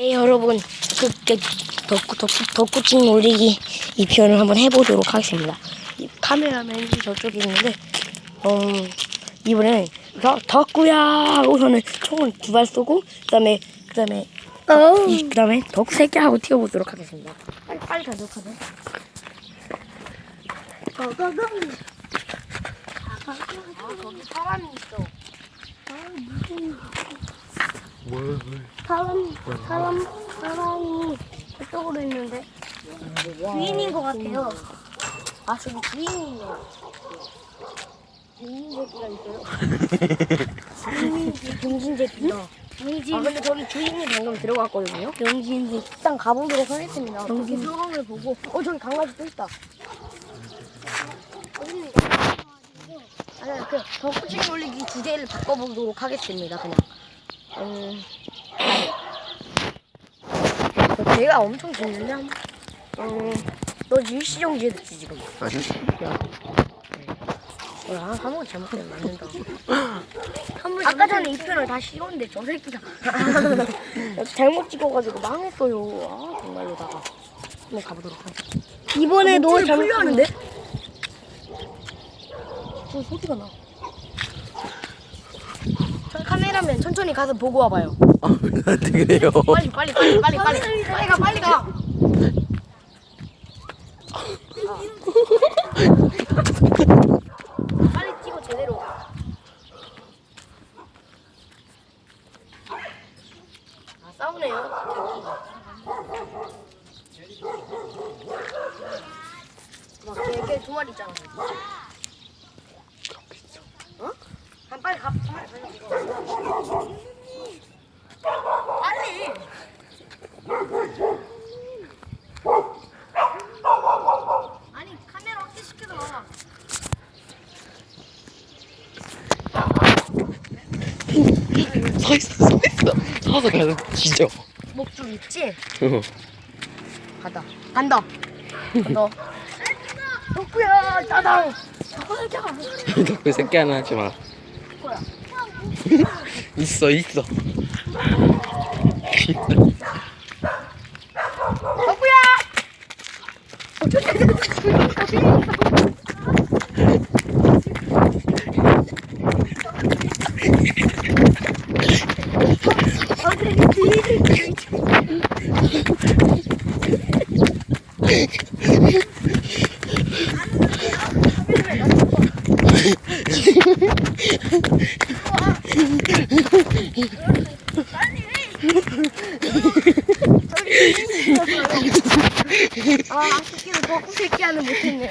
네 여러분 그, 그 덕구 덕구 덕구찡 놀리기 이 표현을 한번 해보도록 하겠습니다. 이 카메라맨이 저쪽에 있는데 음 이번엔 더, 덕구야 우선은 총을 두 발 쏘고 그다음에 그다음에 어, 이 그다음에 덕구 새끼 하고 튀어보도록 하겠습니다. 빨리 빨리 가도록 하자. 거거거. 아 거기 사람이 있어. 사람, 사람, 사람이 저쪽으로 있는데 주인인 것 같아요. 아 저기 주인이 있네요. 주인 새끼가 있어요. 주인 병신. 아 병신, 근데 저기 주인이 방금 들어갔거든요. 병신이 일단 가보도록 하겠습니다. 거기 상황을 보고 어 저기 강아지 또 있다. 아니 그 덕후증 올리기 주제를 바꿔보도록 하겠습니다. 그냥 음 어, 배가 엄청 짖는데 한번 음너 일시정지해 됐지 지금. 아니 어, 아, 한번 잘못되면 맞는다. 아까 전에 이 편을 다 씌웠는데 저 새끼가 잘못 찍어가지고 망했어요. 아 정말로다가 한번 가보도록 하겠습니다. 이번에도 목소리 잘못 풀려하는데? 저 소리가 나. 저 카메라맨 천천히 가서 보고 와봐요. 나한테 그래요 빨리 빨리 빨리 빨리 빨리 빨리 가 빨리 가. 빨리 찍어 제대로. 아 싸우네요. 막걔걔두 마리 있잖아. 빨리 가 빨리 가. 빨리. 아니 카메라 확대 시켜서 와. 서 있어 서 있어 서서 가서 뒤져 목줄 있지? 어. 가다. 간다. 간다. 덕구야 짜장. 덕분 새끼 하나 하지 마? 있어 있어 덕구야. 아, 새끼는 덕구 새끼 하는 못했네.